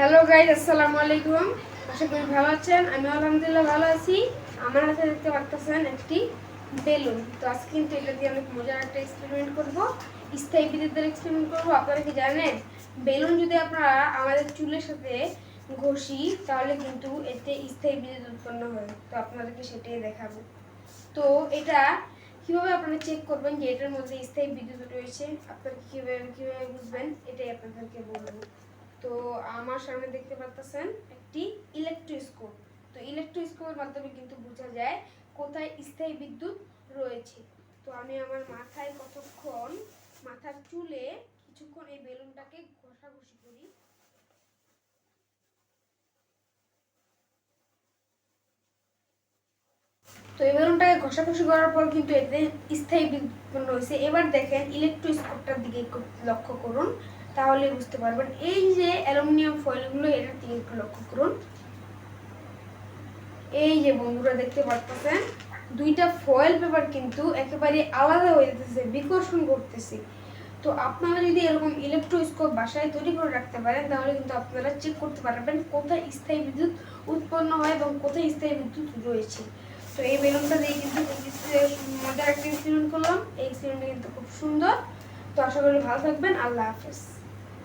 Hello guys আসসালামু আলাইকুম। আশা করি ভালো আছেন। আমি আলহামদুলিল্লাহ ভালো আছি। আমার হাতে দেখতে পারতেছেন একটি বেলুন। তো আজকে কিন্তু এটা দিয়ে অনেক মজার একটা এক্সপেরিমেন্ট করব। স্থায়ী বিদ্যুতের এক্সপেরিমেন্ট করব। আপনারা কি জানেন? বেলুন যদি আপনারা আমাদের চুলের সাথে ঘষি, তাহলে কিন্তু এতে স্থায়ী বিদ্যুৎ উৎপন্ন হয়। তো আপনাদেরকে সেটাই দেখাবো। তো এটা কীভাবে আপনারা চেক করবেন যে এটার মধ্যে স্থায়ী বিদ্যুৎ রয়েছে? আপনারা কীভাবে কীভাবে বুঝবেন? এটাই আপনাদেরকে আমার সামনে দেখতে পাচ্ছেন একটি ইলেকট্রোস্কোপ তো ইলেকট্রোস্কোপের মাধ্যমে কিন্তু বোঝা যায় কোথায় স্থায়ী বিদ্যুৎ রয়েছে। তো আমি আমার মাথায় কতক্ষণ, মাথার চুলে কিছুক্ষণ এই বেলুনটাকে ঘষাঘষি করি। তো এই বেলুনটাকে ঘষাঘষি করার পর কিন্তু এতে স্থায়ী বিদ্যুৎ হয়েছে এবার দেখেন ইলেকট্রোস্কোপটার দিকে লক্ষ্য করুন। তাহলে বুঝতে পারবেন। এই যে অ্যালুমিনিয়াম ফয়েলগুলো এটার দিকে লক্ষ্য করুন। এই যে বন্ধুরা দেখতে পাচ্ছেন, দুইটা ফয়েল পেপার কিন্তু একেবারে আলাদা হয়ে যেতেছে, বিকর্ষণ করতেছে। তো আপনারা যদি এরকম ইলেকট্রোস্কোপ বাসায় তৈরি করে রাখতে পারেন, তাহলে কিন্তু আপনারা চেক করতে পারবেন কোথায় স্থায়ী বিদ্যুৎ উৎপন্ন হয় এবং কোথায় স্থায়ী বিদ্যুৎ রয়েছে। তো এই বেলুনটা দিয়ে কিন্তু মজার একটা এক্সপেরিমেন্ট করলাম। এই এক্সপেরিমেন্টটা কিন্তু খুব সুন্দর। তো আশা করি ভালো থাকবেন। আল্লাহ হাফেজ।